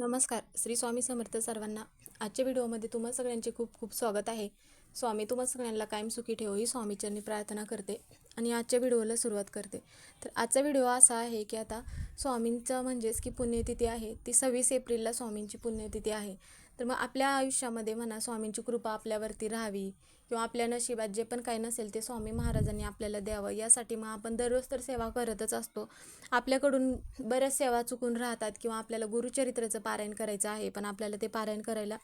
नमस्कार श्री स्वामी समर्थ सर्वांना. आजच्या व्हिडिओमध्ये तुम्हा सगळ्यांचे खूप खूप स्वागत आहे. स्वामी तुम्हा सगळ्यांना कायम सुखी ठेव ही स्वामीचरणी प्रार्थना करते आणि आजच्या व्हिडिओला सुरुवात करते. तर आजचा व्हिडिओ असा आहे की आता स्वामींचं म्हणजेच की पुण्यतिथी आहे. ती सव्वीस एप्रिलला स्वामींची पुण्यतिथी आहे. तर मग आपल्या आयुष्यामध्ये म्हणा स्वामींची कृपा आपल्यावरती राहावी किंवा आपल्या नशिबात जे पण काही नसेल ते स्वामी महाराजांनी आपल्याला द्यावं. यासाठी मग आपण दररोज तर सेवा करतच असतो. आपल्याकडून बऱ्याच सेवा चुकून राहतात किंवा आपल्याला गुरुचरित्राचं पारायण करायचं आहे पण आपल्याला ते पारायण करायला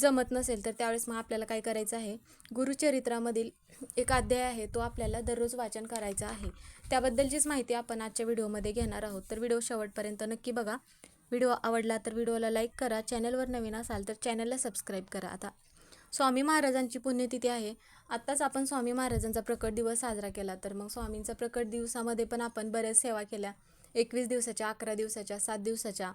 जमत नसेल तर त्यावेळेस मग आपल्याला काय करायचं आहे? गुरुचरित्रामधील एक अध्याय आहे तो आपल्याला दररोज वाचन करायचा आहे. त्याबद्दलचीच माहिती आपण आजच्या व्हिडिओमध्ये घेणार आहोत. तर व्हिडिओ शेवटपर्यंत नक्की बघा. व्हिडिओ आवडला तर व्हिडिओला लाईक करा. चॅनलवर नवीन असाल तर चॅनलला सबस्क्राईब करा. आता स्वामी महाराजांची पुण्यतिथी आहे. आत्ताच आपण स्वामी महाराजांचा प्रकट दिवस साजरा केला. तर मग स्वामींचा प्रकट दिवसामध्ये पण आपण बऱ्याच सेवा केल्या. एकवीस दिवसाच्या अकरा दिवसाच्या सात दिवसाच्या.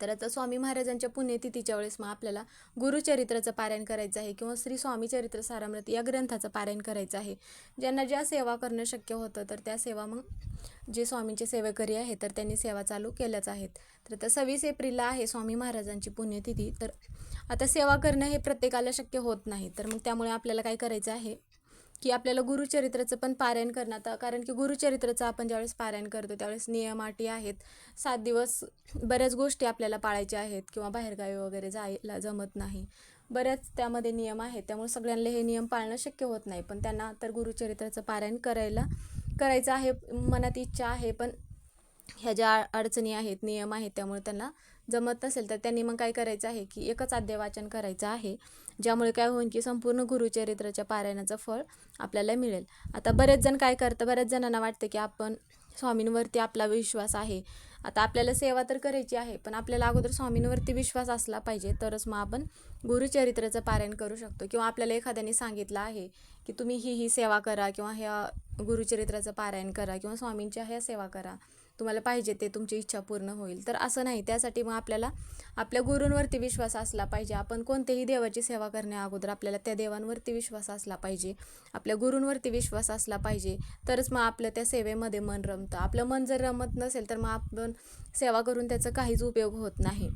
तर आता स्वामी महाराजांच्या पुण्यतिथीच्या वेळेस मग आपल्याला गुरुचरित्राचं पारायण करायचं आहे किंवा श्री स्वामी चरित्र सारामृत या ग्रंथाचं पारायण करायचं आहे. ज्यांना ज्या सेवा करणं शक्य होतं तर त्या सेवा मग जे स्वामींचे सेवेकरी आहे तर त्यांनी सेवा चालू केल्याच आहेत. तर आता सव्वीस एप्रिलला आहे स्वामी महाराजांची पुण्यतिथी तर आता सेवा करणं हे प्रत्येकाला शक्य होत नाही. तर मग त्यामुळे आपल्याला काय करायचं आहे? की आपल्याला गुरुचरित्राचं पण पारायण करणं. आता कारण की गुरुचरित्राचं आपण ज्यावेळेस पारायण करतो त्यावेळेस नियम अटी आहेत. सात दिवस बऱ्याच गोष्टी आपल्याला पाळायच्या आहेत किंवा बाहेरगावी वगैरे जायला जमत नाही. बऱ्याच त्यामध्ये नियम आहेत. त्यामुळे सगळ्यांना हे नियम पाळणं शक्य होत नाही. पण त्यांना तर गुरुचरित्राचं पारायण करायला करायचं आहे मनात इच्छा आहे. पण ह्या ज्या अडचणी आहेत नियम आहेत त्यामुळे त्यांना जमत नसेल तर त्यांनी मग काय करायचं आहे की एकच अध्याय वाचन करायचं आहे ज्यामुळे काय होईल की संपूर्ण गुरुचरित्राच्या पारायणाचं फळ आपल्याला मिळेल. आता बरेच जण काय करतं बऱ्याच जणांना वाटतं की आपण स्वामींवरती आपला विश्वास आहे. आता आपल्याला सेवा तर करायची आहे पण आपल्याला अगोदर स्वामींवरती विश्वास असला पाहिजे तरच मग आपण गुरुचरित्राचं पारायण करू शकतो. किंवा आपल्याला एखाद्याने सांगितलं आहे की तुम्ही ही ही सेवा करा किंवा ह्या गुरुचरित्राचं पारायण करा किंवा स्वामींच्या ह्या सेवा करा. तुम्हाला पाहिजे ते तुमची इच्छा पूर्ण होईल. तर असं नाही त्यासाठी मग आपल्याला आपल्या गुरूंवरती विश्वास असला पाहिजे. आपण कोणत्याही देवाची सेवा करण्या अगोदर आपल्याला त्या देवांवरती विश्वास असला पाहिजे. आपल्या गुरूंवरती विश्वास असला पाहिजे. तरच मग आपलं त्या सेवेमध्ये मन रमतं. आपलं मन जर रमत नसेल तर मग आपण सेवा करून त्याचा काहीच उपयोग होत नाही.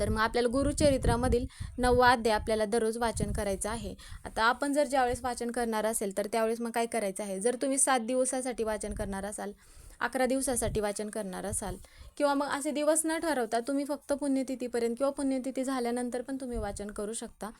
तर मग आपल्याला गुरुचरित्रामधील नववा अध्याय आपल्याला दररोज वाचन करायचं आहे. आता आपण जर ज्यावेळेस वाचन करणार असेल तर त्यावेळेस मग काय करायचं आहे? जर तुम्ही सात दिवसासाठी वाचन करणार असाल अकरा दिवसासाठी वाचन करणार असाल. किंवा मग असे दिवस न ठरवता तुम्ही फक्त पुण्यतिथीपर्यंत किंवा पुण्यतिथी झाल्यानंतर पण तुम्ही वाचन करू शकता.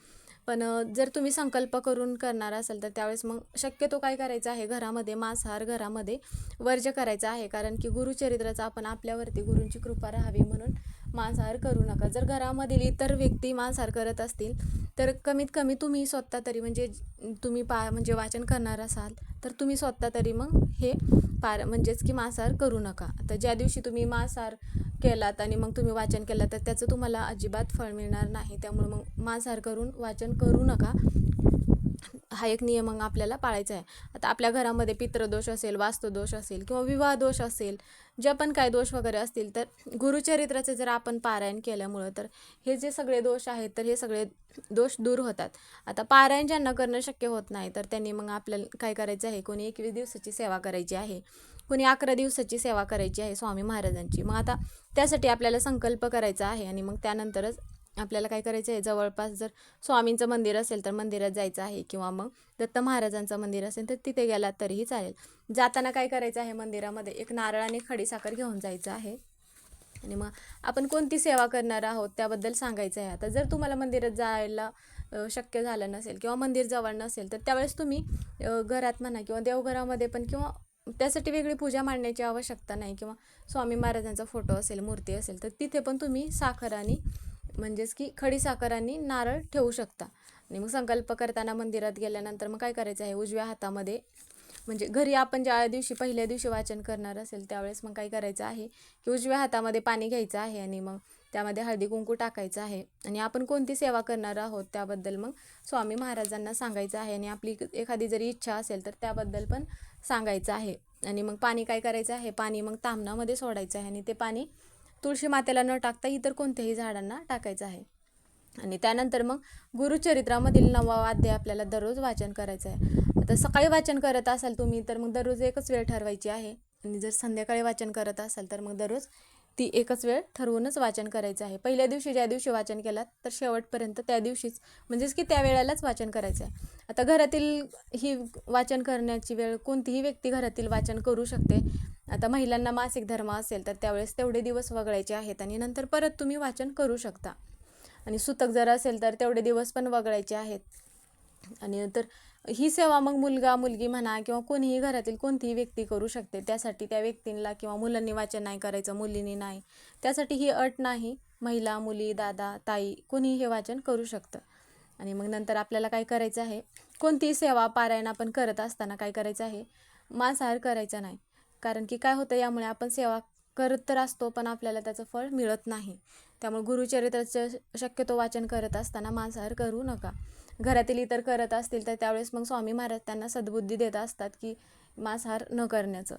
पण जर तुम्ही संकल्प करून करणार असाल तर त्यावेळेस मग शक्यतो काय करायचं आहे? घरामध्ये मांसाहार घरामध्ये वर्ज करायचा आहे. कारण की गुरुचरित्राचा आपण आपल्यावरती गुरूंची कृपा राहावी म्हणून मांसाहार करू नका. जर घरामधील इतर व्यक्ती मांसाहार करत असतील तर कमीत कमी तुम्ही स्वतः तरी म्हणजे तुम्ही पा म्हणजे वाचन करणार असाल तर तुम्ही स्वतः तरी मग हे पार म्हणजेच की मांसाहार करू नका. तर ज्या दिवशी तुम्ही मांसाहार केलात आणि मग तुम्ही वाचन केलं तर त्याचं तुम्हाला अजिबात फळ मिळणार नाही. त्यामुळे मग मांसाहार करून वाचन करू नका. हा एक नियम मग आपल्याला पाळायचा आहे. आता आपल्या घरामध्ये पित्रदोष असेल वास्तुदोष असेल किंवा विवाह दोष असेल ज्या पण काय दोष वगैरे असतील तर गुरुचरित्राचे जर आपण पारायण केल्यामुळं तर हे जे सगळे दोष आहेत तर हे सगळे दोष दूर होतात. आता पारायण ज्यांना करणं शक्य होत नाही तर त्यांनी मग आपल्याला काय करायचं आहे? कोणी एकवीस दिवसाची सेवा करायची आहे. कोणी अकरा दिवसाची सेवा करायची आहे स्वामी महाराजांची. मग आता त्यासाठी आपल्याला संकल्प करायचा आहे आणि मग त्यानंतरच आपल्याला काय करायचं आहे जवळपास जर स्वामींचं मंदिर असेल तर मंदिरात जायचं आहे किंवा मग दत्त महाराजांचं मंदिर असेल तर तिथे गेलात तरीही चालेल. जाताना काय करायचं आहे मंदिरामध्ये? एक नारळ आणि खडीसाखर घेऊन जायचं आहे. आणि मग आपण कोणती सेवा करणार आहोत त्याबद्दल सांगायचं आहे आता जर तुम्हाला मंदिरात जायला शक्य झालं नसेल किंवा मंदिर जवळ नसेल तर त्यावेळेस तुम्ही घरात म्हणा किंवा देवघरामध्ये पण किंवा त्यासाठी वेगळी पूजा मांडण्याची आवश्यकता नाही किंवा स्वामी महाराजांचा फोटो असेल मूर्ती असेल तर तिथे पण तुम्ही साखर आणि म्हणजेच की खडी साखरांनी नारळ ठेवू शकता. आणि मग संकल्प करताना मंदिरात गेल्यानंतर मग काय करायचं आहे? उजव्या हातामध्ये म्हणजे घरी आपण ज्या दिवशी पहिल्या दिवशी वाचन करणार असेल त्यावेळेस मग काय करायचं आहे? की उजव्या हातामध्ये पाणी घ्यायचं आहे आणि मग त्यामध्ये हळदी कुंकू टाकायचं आहे. आणि आपण कोणती सेवा करणार आहोत त्याबद्दल मग स्वामी महाराजांना सांगायचं आहे. आणि आपली एखादी जरी इच्छा असेल तर त्याबद्दल पण सांगायचं आहे. आणि मग पाणी काय करायचं आहे? पाणी मग तामणामध्ये सोडायचं आहे आणि ते पाणी तुळशी मातेला न टाकता इतर कोणत्याही झाडांना टाकायचं आहे. आणि त्यानंतर मग गुरुचरित्रामधील नवा अध्याय आपल्याला दररोज वाचन करायचं आहे. आता सकाळी वाचन करत असाल तुम्ही तर मग दररोज एकच वेळ ठरवायची आहे. आणि जर संध्याकाळी वाचन करत असाल तर मग दररोज ती एकच वेळ ठरवूनच वाचन करायचं आहे. पहिल्या दिवशी ज्या दिवशी वाचन केलात तर शेवटपर्यंत त्या दिवशीच म्हणजेच की त्या वेळेलाच वाचन करायचं आहे. आता घरातील ही वाचन करण्याची वेळ कोणतीही व्यक्ती घरातील वाचन करू शकते. आता महिलांना मासिक धर्म असेल तर त्यावेळेस तेवढे दिवस वगळायचे आहेत आणि नंतर परत तुम्ही वाचन करू शकता. आणि सुतक जर असेल तर तेवढे दिवस पण वगळायचे आहेत. आणि नंतर ही सेवा मग मुलगा मुलगी म्हणा किंवा कोणीही घरातील कोणतीही व्यक्ती करू शकते. त्यासाठी त्या व्यक्तींना किंवा मुलांनी वाचन नाही करायचं मुलींनी नाही. त्यासाठी ही अट नाही. महिला मुली दादा ताई कोणीही हे वाचन करू शकतं. आणि मग नंतर आपल्याला काय करायचं आहे? कोणतीही सेवा पारायण आपण करत असताना काय करायचं आहे? मांसाहार करायचा नाही. कारण की काय होतं यामुळे आपण सेवा करत तर असतो पण आपल्याला त्याचं फळ मिळत नाही. त्यामुळे गुरुचरित्राचं शक्यतो वाचन करत असताना मांसाहार करू नका. घरातील इतर करत असतील तर त्यावेळेस मग स्वामी महाराज त्यांना सद्बुद्धी देत असतात की मांसाहार न करण्याचं.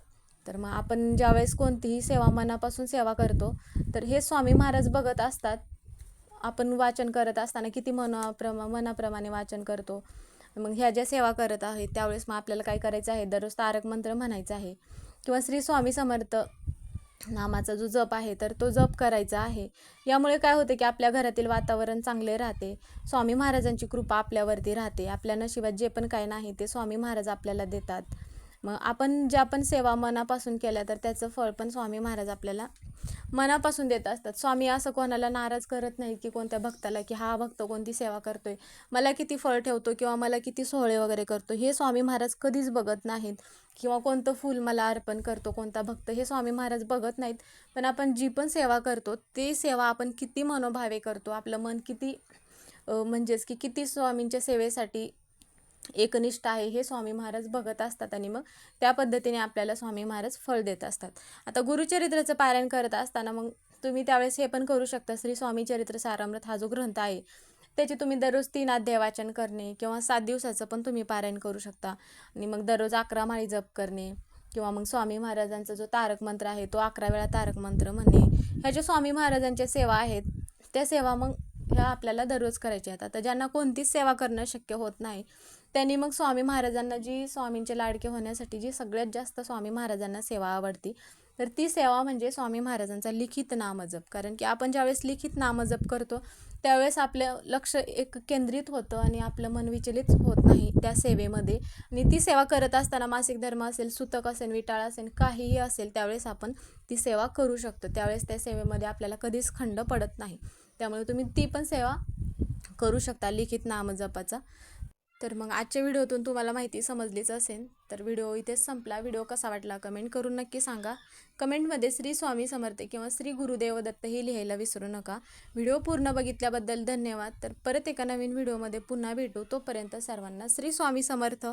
तर मग आपण ज्यावेळेस कोणतीही सेवा मनापासून सेवा करतो तर हे स्वामी महाराज बघत असतात. आपण वाचन करत असताना किती मनाप्रमा मनाप्रमाणे वाचन करतो. मग ह्या ज्या सेवा करत आहेत त्यावेळेस मग आपल्याला काय करायचं आहे? दररोज तारक मंत्र म्हणायचं आहे. किंवा श्री स्वामी समर्थ नामाचा जो जप आहे तर तो जप करायचा आहे. यामुळे काय होते की आपल्या घरातील वातावरण चांगले राहते. स्वामी महाराजांची कृपा आपल्यावरती राहते. आपल्या नशिबात जे पण काय नाही ते स्वामी महाराज आपल्याला देतात. मग आपण ज्या पण सेवा मनापासून केल्या तर त्याचं फळ पण स्वामी महाराज आपल्याला मनापासून देत असतात. स्वामी असं कोणाला नाराज करत नाहीत की कोणत्या भक्ताला की हा भक्त कोणती सेवा करतोय. मला किती फळ ठेवतो किंवा मला किती सोहळे वगैरे करतो हे स्वामी महाराज कधीच बघत नाहीत. किंवा कोणतं फूल मला अर्पण करतो कोणता भक्त हे स्वामी महाराज बघत नाहीत. पण आपण जी पण सेवा करतो ती सेवा आपण किती मनोभावे करतो. आपलं मन किती म्हणजेच की किती स्वामींच्या सेवेसाठी एकनिष्ठ आहे हे स्वामी महाराज बघत असतात आणि मग त्या पद्धतीने आपल्याला स्वामी महाराज फळ देत असतात. आता गुरुचरित्राचं पारायण करत असताना मग तुम्ही त्यावेळेस हे पण करू शकता. श्री स्वामी चरित्र सारामृत हा जो ग्रंथ आहे त्याचे तुम्ही दररोज तीन अध्याय वाचन करणे किंवा सात दिवसाचं पण तुम्ही पारायण करू शकता. आणि मग दररोज अकरा माळी जप करणे किंवा मग स्वामी महाराजांचा जो तारक मंत्र आहे तो अकरा वेळा तारक मंत्र म्हणणे. ह्या ज्या स्वामी महाराजांच्या सेवा आहेत त्या सेवा मग ह्या आपल्याला दररोज करायच्या आहेत. आता ज्यांना कोणतीच सेवा करणं शक्य होत नाही त्यांनी मग स्वामी महाराजांना जी स्वामींचे लाडके होण्यासाठी जी सगळ्यात जास्त स्वामी महाराजांना सेवा आवडती तर ती सेवा म्हणजे स्वामी महाराजांचा लिखित नामजप. कारण की आपण ज्यावेळेस लिखित नामजप करतो त्यावेळेस आपलं लक्ष एक केंद्रित होतं आणि आपलं मन विचलित होत नाही त्या सेवेमध्ये. आणि ती सेवा करत असताना मासिक धर्म असेल सुतक असेल विटाळ असेल काहीही असेल त्यावेळेस आपण ती सेवा करू शकतो. त्यावेळेस त्या सेवेमध्ये आपल्याला कधीच खंड पडत नाही. त्यामुळे तुम्ही ती पण सेवा करू शकता लिखित नामजपाचा. तर मग आजच्या व्हिडिओतून तुम्हाला माहिती समजलीच असेल. तर व्हिडिओ इथेच संपला. व्हिडिओ कसा वाटला कमेंट करून नक्की सांगा. कमेंटमध्ये श्री स्वामी समर्थ किंवा श्री गुरुदेव दत्त हे लिहायला विसरू नका. व्हिडिओ पूर्ण बघितल्याबद्दल धन्यवाद. तर परत एका नवीन व्हिडिओमध्ये पुन्हा भेटू. तोपर्यंत सर्वांना श्री स्वामी समर्थ.